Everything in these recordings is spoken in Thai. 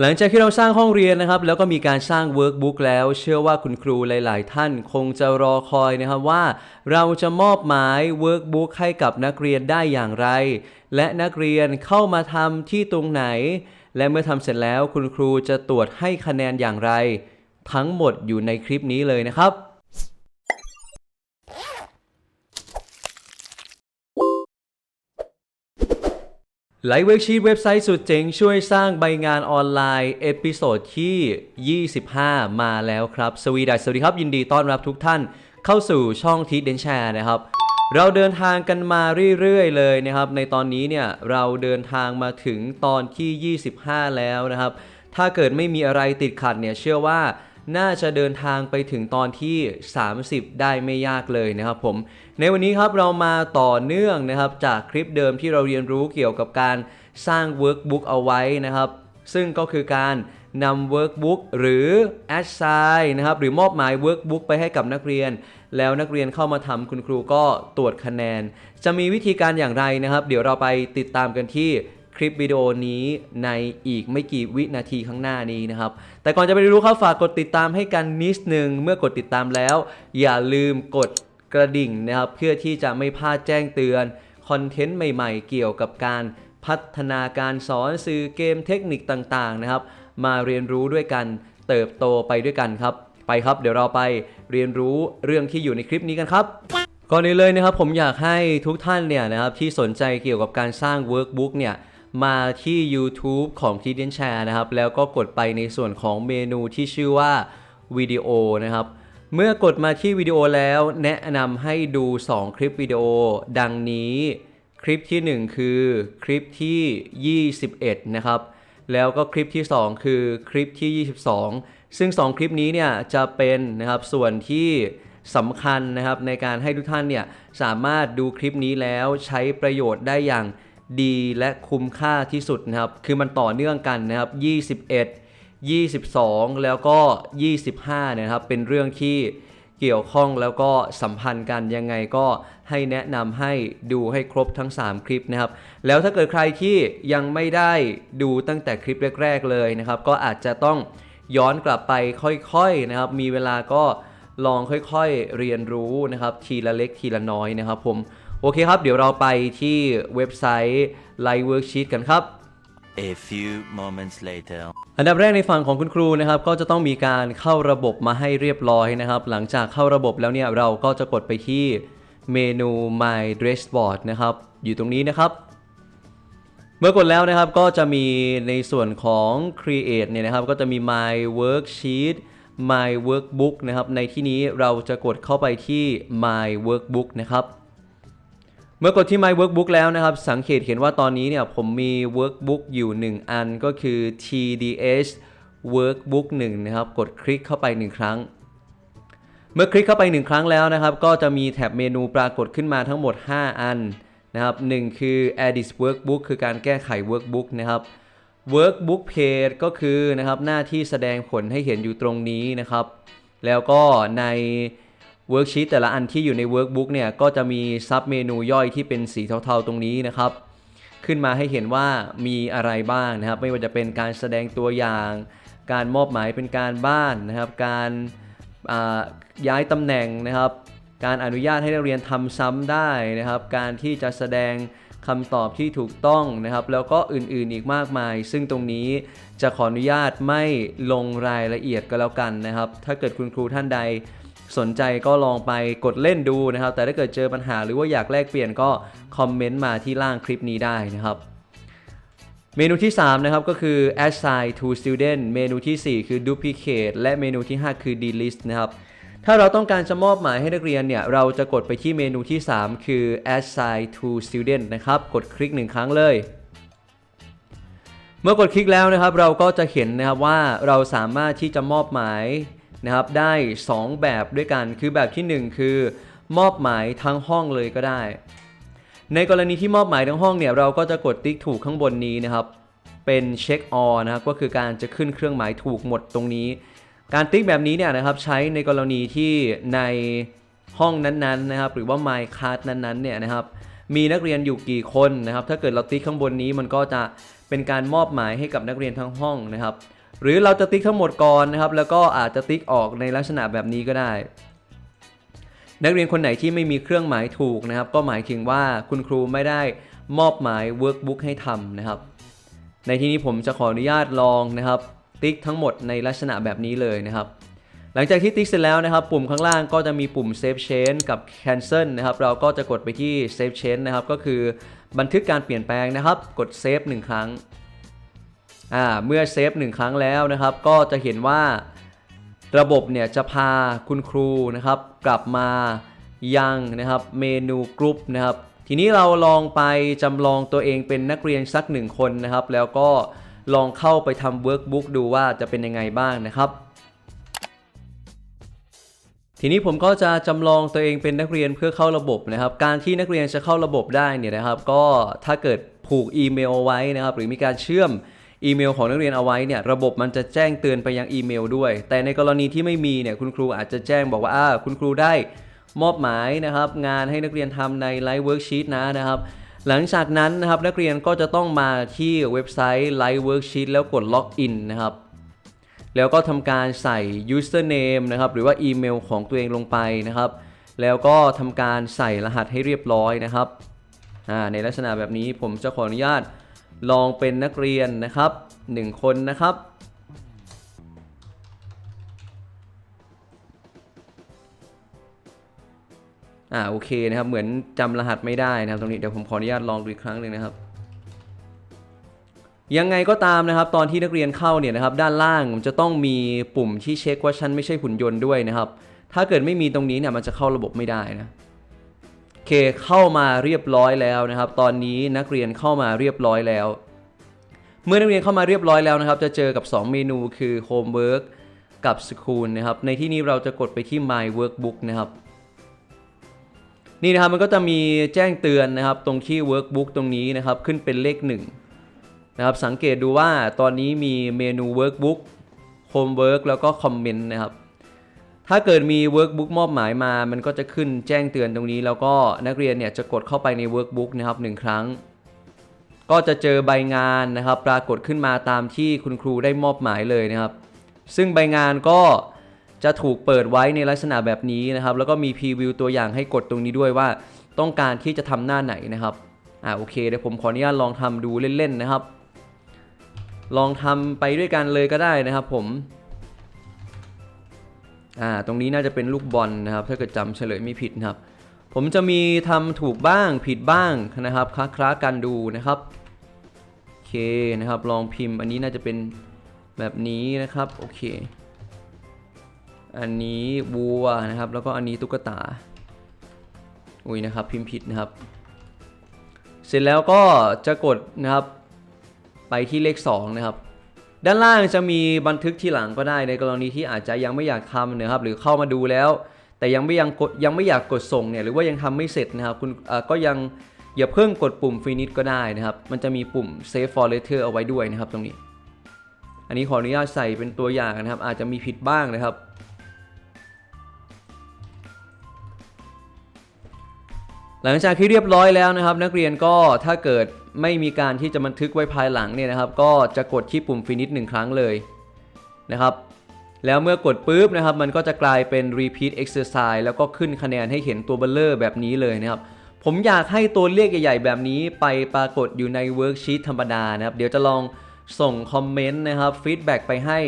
หลังจากที่เราสร้างห้องเรียนนะครับ แล้วก็มีการสร้างเวิร์กบุ๊กแล้ว เชื่อว่าคุณครูหลาย ๆ ท่านคงจะรอคอยนะครับว่า เราจะมอบหมายเวิร์กบุ๊กให้กับนักเรียนได้อย่างไร และนักเรียนเข้ามาทำที่ตรงไหน และเมื่อทำเสร็จแล้วคุณครูจะตรวจให้คะแนนอย่างไร ทั้งหมดอยู่ในคลิปนี้เลยนะครับ ไลฟ์เวิร์กชีตเว็บไซต์สุดเจ๋งช่วยสร้างใบงานออนไลน์ เอพิโซดที่ 25 มาแล้วครับ สวีดัสสวัสดีครับ ยินดีต้อนรับทุกท่านเข้าสู่ช่องทีเดนแชร์นะครับ เราเดินทางกันมาเรื่อยๆ เลยนะครับ ในตอนนี้เนี่ยเราเดินทางมาถึงตอนที่ 25 แล้วนะครับ ถ้าเกิดไม่มีอะไรติดขัดเนี่ยเชื่อว่า น่าจะเดินทางไปถึงตอนที่ 30 ได้ไม่ยากเลยนะครับผม ในวันนี้ครับเรามาต่อเนื่องนะครับจากคลิปเดิมที่เราเรียนรู้เกี่ยวกับการสร้าง workbook เอาไว้นะครับ ซึ่งก็คือการนำ workbook หรือ assign นะครับหรือมอบหมาย workbook ไปให้กับนักเรียน แล้วนักเรียนเข้ามาทำคุณครูก็ตรวจคะแนน จะมีวิธีการอย่างไรนะครับ เดี๋ยวเราไปติดตามกันที่คลิปวิดีโอนี้ในอีกไม่กี่วินาทีข้างหน้านี้นะครับ แต่ก่อนจะไปรู้ครับฝากกดติดตามให้กันนิดนึง เมื่อกดติดตามแล้ว อย่าลืมกดกระดิ่งนะครับ เพื่อที่จะไม่พลาดแจ้งเตือนคอนเทนต์ใหม่ๆ เกี่ยวกับการพัฒนาการสอนสื่อเกมเทคนิคต่างๆนะครับ มาเรียนรู้ด้วยกันเติบโตไปด้วยกันครับ ไปครับเดี๋ยวเราไปเรียนรู้เรื่องที่อยู่ในคลิปนี้กันครับก่อนอื่นเลยนะครับผมอยากให้ทุกท่านเนี่ยนะครับที่สนใจเกี่ยวกับการสร้าง workbook เนี่ย มาที่ YouTube ของ t ีเดนแชร์นะครับ แล้วก็กดไปในส่วนของเมนูที่ชื่อว่าวิดีโอนะครับ เมื่อกดมาที่วิดีโอแล้วแนะนำให้ดู 2 คลิปวิดีโอ ดังนี้ คลิปที่ 1 คือคลิปที่ 21 นะครับ แล้วก็คลิปที่ 2 คือคลิปที่ 22 ซึ่ง 2 คลิปนี้เนี่ยจะเป็นนะครับส่วนที่สำคัญนะครับในการให้ทุกท่านเนี่ยสามารถดูคลิปนี้แล้วใช้ประโยชน์ได้อย่าง ดีและคุ้มค่าที่สุดนะครับ คือมันต่อเนื่องกันนะครับ 21 22 แล้วก็ 25 นะครับ เป็นเรื่องที่เกี่ยวข้องแล้วก็สัมพันธ์กันยังไงก็ให้แนะนำให้ดูให้ครบทั้ง 3 คลิปนะครับ แล้วถ้าเกิดใครที่ยังไม่ได้ดูตั้งแต่คลิปแรก ๆ เลยนะครับ ก็อาจจะต้องย้อนกลับไปค่อยๆนะครับ มีเวลาก็ลองค่อยๆเรียนรู้นะครับ ทีละเล็กทีละน้อยนะครับ ผม โอเคครับ เดี๋ยวเราไปที่เว็บไซต์ Live Worksheet กันครับ A few moments later. อันดับแรกในฝั่งของคุณครูนะครับ ก็จะต้องมีการเข้าระบบมาให้เรียบร้อยนะครับ หลังจากเข้าระบบแล้วเนี่ยเราก็จะกดไปที่เมนู My Dressboard นะครับ อยู่ตรงนี้นะครับ เมื่อกดแล้วนะครับก็จะมีในส่วนของ Create เนี่ยนะครับ ก็จะมี My Worksheet My Workbook นะครับ ในที่นี้เราจะกดเข้าไปที่ My Workbook นะครับ เมื่อกดที่ My Workbook แล้วนะครับ สังเกตเห็นว่าตอนนี้เนี่ยผมมี Workbook อยู่ 1 อันก็คือ TDS Workbook 1 นะครับ กดคลิกเข้าไป 1 ครั้ง เมื่อคลิกเข้าไป 1 ครั้งแล้วนะครับ ก็จะมีแท็บเมนูปรากฏขึ้นมาทั้งหมด 5 อันนะครับ 1 คือ Edit Workbook คือการแก้ไข Workbook นะครับ Workbook Page ก็คือนะครับหน้าที่แสดงผลให้เห็นอยู่ตรงนี้นะครับ แล้วก็ใน Worksheet แต่ละอันที่อยู่ใน Workbook เนี่ยก็จะมีซับเมนูย่อยที่เป็นสีเทาๆตรงนี้นะครับ ขึ้นมาให้เห็นว่ามีอะไรบ้างนะครับ ไม่ว่าจะเป็นการแสดงตัวอย่าง การมอบหมายเป็นการบ้านนะครับ การย้ายตำแหน่งนะครับ การอนุญาตให้นักเรียนทำซ้ำได้นะครับ การที่จะแสดงคำตอบที่ถูกต้องนะครับ แล้วก็อื่นๆอีกมากมาย ซึ่งตรงนี้จะขออนุญาตไม่ลงรายละเอียดก็แล้วกันนะครับ ถ้าเกิดคุณครูท่านใด สนใจก็ลองไปกดเล่นดูนะครับ แต่ถ้าเกิดเจอปัญหาหรือว่าอยากแลกเปลี่ยนก็คอมเมนต์มาที่ล่างคลิปนี้ได้นะครับเมนูที่ 3 นะครับ ก็คือ assign to student เมนูทีสี่ 4 คือ duplicate และเมนูที่ 5 คือ delist นะครับ ถ้าเราต้องการจะมอบหมายให้นักเรียนเนี่ย เราจะกดไปที่เมนูที่ 3 คือ assign to student นะครับ กดคลิก 1 ครั้งเลย เมื่อกดคลิกแล้วนะครับ เราก็จะเห็นนะครับว่าเราสามารถที่จะมอบหมาย นะครับได้ 2 แบบด้วยกัน คือแบบทีหนึ่1 คือมอบหมายทั้งห้องเลยก็ได้ ในกรณีที่มอบหมายทั้งห้องเนี่ยเราก็จะกดติ๊กถูกข้างบนนี้นะครับเป็นเช็คออนะครับก็คือการจะขึ้นเครื่องหมายถูกหมดตรงนี้ การติ๊กแบบนี้เนี่ยนะครับใช้ในกรณีที่ในห้องนั้นๆนะครับหรือว่า My Class นั้นๆเนี่ยนะครับมีนักเรียนอยู่กี่คนนะครับ ถ้าเกิดเราติ๊กข้างบนนี้มันก็จะเป็นการมอบหมายให้กับนักเรียนทั้งห้องนะครับ หรือเราจะติ๊กทั้งหมดก่อนนะครับ แล้วก็อาจจะติ๊กออกในลักษณะแบบนี้ก็ได้ นักเรียนคนไหนที่ไม่มีเครื่องหมายถูกนะครับ ก็หมายถึงว่าคุณครูไม่ได้มอบหมาย workbook ให้ทำนะครับ ในที่นี้ผมจะขออนุญาตลองนะครับ ติ๊กทั้งหมดในลักษณะแบบนี้เลยนะครับหลังจากที่ติ๊กเสร็จแล้วนะครับ ปุ่มข้างล่างก็จะมีปุ่ม save change กับ cancel นะครับ เราก็จะกดไปที่ save change นะครับ ก็คือบันทึกการเปลี่ยนแปลงนะครับ กด save หนึ่งครั้ง อ่าเมื่อ save หนึ่งครั้งแล้วนะครับ ก็จะเห็นว่าระบบเนี่ยจะพาคุณครูนะครับกลับมายังนะครับเมนูกรุ๊ปนะครับทีนี้เราลองไปจำลองตัวเองเป็นนักเรียนสักหนึ่งคนนะครับ แล้วก็ลองเข้าไปทำเวิร์กบุ๊กดูว่าจะเป็นยังไงบ้างนะครับ ทีนี้ผมก็จะจำลองตัวเองเป็นนักเรียนเพื่อเข้าระบบนะครับ การที่นักเรียนจะเข้าระบบได้เนี่ยนะครับ ก็ถ้าเกิดผูกอีเมลเอาไว้นะครับ หรือมีการเชื่อม อีเมลของนักเรียนเอาไว้เนี่ยระบบมันจะแจ้งเตือนไปยังอีเมลด้วย แต่ในกรณีที่ไม่มีเนี่ยคุณครูอาจจะแจ้งบอกว่าอ่าคุณครูได้มอบหมายนะครับงานให้นักเรียนทำในไลฟ์เวิร์กชีตนะนะครับหลังจากนั้นนะครับนักเรียนก็จะต้องมาที่เว็บไซต์ Live Worksheet แล้วกดล็อกอินนะครับแล้วก็ทำการใส่ username นะครับหรือว่าอีเมลของตัวเองลงไปนะครับ แล้วก็ทำการใส่รหัสให้เรียบร้อยนะครับในลักษณะแบบนี้ผมจะขออนุญาต ลองเป็นนักเรียนนะครับ 1 คนนะครับ อ่าโอเคนะครับ เหมือนจำรหัสไม่ได้นะครับ ตรงนี้เดี๋ยวผมขออนุญาตลองดูอีกครั้งหนึ่งนะครับยังไงก็ตามนะครับ ตอนที่นักเรียนเข้าเนี่ยนะครับ ด้านล่างจะต้องมีปุ่มที่เช็คว่าฉันไม่ใช่หุ่นยนต์ด้วยนะครับ ถ้าเกิดไม่มีตรงนี้เนี่ยมันจะเข้าระบบไม่ได้นะ เคเข้ามาเรียบร้อยแล้วนะครับ ตอนนี้นักเรียนเข้ามาเรียบร้อยแล้ว เมื่อนักเรียนเข้ามาเรียบร้อยแล้วนะครับ จะเจอกับ 2 เมนูคือ Homework กับ School นะครับ ในที่นี้เราจะกดไปที่ My Workbook นะครับ นี่นะครับมันก็จะมีแจ้งเตือนนะครับ ตรงที่ Workbook ตรงนี้นะครับ ขึ้นเป็นเลข 1 นะครับ สังเกตดูว่าตอนนี้มีเมนู Workbook Homework แล้วก็ Comment นะครับ ถ้าเกิดมี Workbook มอบหมายมา มันก็จะขึ้นแจ้งเตือนตรงนี้ แล้วก็นักเรียนเนี่ยจะกดเข้าไปใน Workbook นะครับหนึ่งครั้ง ก็จะเจอใบงานนะครับ ปรากฏขึ้นมาตามที่คุณครูได้มอบหมายเลยนะครับ ซึ่งใบงานก็จะถูกเปิดไว้ในลักษณะแบบนี้นะครับ แล้วก็มีพรีวิวตัวอย่างให้กดตรงนี้ด้วยว่า ต้องการที่จะทำหน้าไหนนะครับอ่าโอเคเดี๋ยวผมขออนุญาตลองทำดูเล่นๆนะครับ ลองทำไปด้วยกันเลยก็ได้นะครับ ผม อ่าตรงนี้น่าจะเป็นลูกบอลนะครับ ถ้าเกิดจำเฉลยไม่ผิดนะครับ ผมจะมีทำถูกบ้างผิดบ้างนะครับคล้าคล้าๆกันดูนะครับโอเคนะครับ ลองพิมพ์อันนี้น่าจะเป็นแบบนี้นะครับโอเค อันนี้วัวนะครับ แล้วก็อันนี้ตุ๊กตาอุ้ยนะครับ พิมพ์ผิดนะครับ เสร็จแล้วก็จะกดนะครับ ไปที่เลข 2 นะครับ ด้านล่างจะมีบันทึกที่หลังก็ได้ในกรณีที่อาจจะยังไม่อยากทำนะครับ หรือเข้ามาดูแล้ว แต่ยังไม่ยังกดยังไม่อยากกดส่งเนี่ยหรือว่ายังทำไม่เสร็จนะครับคุณก็ยังอย่าเพิ่งกดปุ่ม finish ก็ได้นะครับ มันจะมีปุ่ม save for later เอาไว้ด้วยนะครับ ตรงนี้ อันนี้ขออนุญาตใส่เป็นตัวอย่างนะครับ อาจจะมีผิดบ้างนะครับหลังจากที่เรียบร้อยแล้วนะครับ นักเรียนก็ถ้าเกิด ไม่มีการที่จะบันทึกไว้ภายหลังเนี่ยนะครับ ก็จะกดที่ปุ่ม finish หนึ่งครั้งเลยนะครับ แล้วเมื่อกดปุ๊บนะครับ มันก็จะกลายเป็น repeat exercise แล้วก็ขึ้นคะแนนให้เห็นตัวเบลเลอร์แบบนี้เลยนะครับ ผมอยากให้ตัวเลขใหญ่ๆ แบบนี้ไปปรากฏอยู่ใน worksheet ธรรมดานะครับ เดี๋ยวจะลองส่งคอมเมนต์นะครับ feedback ไปให้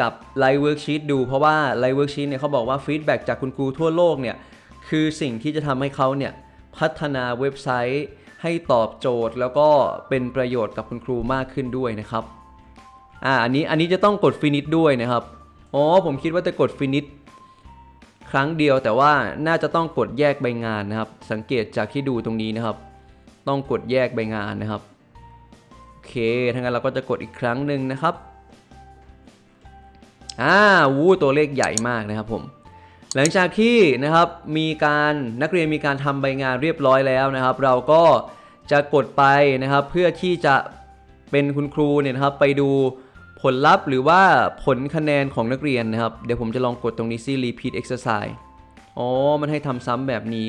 กับ Live Worksheet ดูเพราะว่า Live Worksheet เนี่ยเขาบอกว่า feedback จากคุณครูทั่วโลกเนี่ยคือสิ่งที่จะทำให้เขาเนี่ยพัฒนาเว็บไซต์ ให้ตอบโจทย์แล้วก็เป็นประโยชน์กับคุณครูมากขึ้นด้วยนะครับอ่าอันนี้อันนี้จะต้องกด finish ด้วยนะครับอ๋อผมคิดว่าจะกด finish ครั้งเดียวแต่ว่าน่าจะต้องกดแยกใบงานนะครับ สังเกตจากที่ดูตรงนี้นะครับ ต้องกดแยกใบงานนะครับโอเคทั้งนั้นเราก็จะกดอีกครั้งหนึ่งนะครับอ่าวู้ตัวเลขใหญ่มากนะครับผม หลังจากที่นะครับมีการนักเรียนมีการทำใบงานเรียบร้อยแล้วนะครับ เราก็จะกดไปนะครับ เพื่อที่จะเป็นคุณครูเนี่ยนะครับ ไปดูผลลัพธ์หรือว่าผลคะแนนของนักเรียนนะครับ เดี๋ยวผมจะลองกดตรงนี้ซิ repeat exercise อ๋อ มันให้ทำซ้ำแบบนี้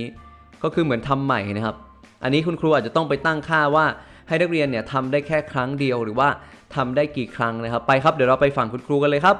ก็คือเหมือนทำใหม่นะครับ อันนี้คุณครูอาจจะต้องไปตั้งค่าว่าให้นักเรียนเนี่ยทำได้แค่ครั้งเดียวหรือว่าทำได้กี่ครั้งนะครับ ไปครับ เดี๋ยวเราไปฟังคุณครูกันเลยครับ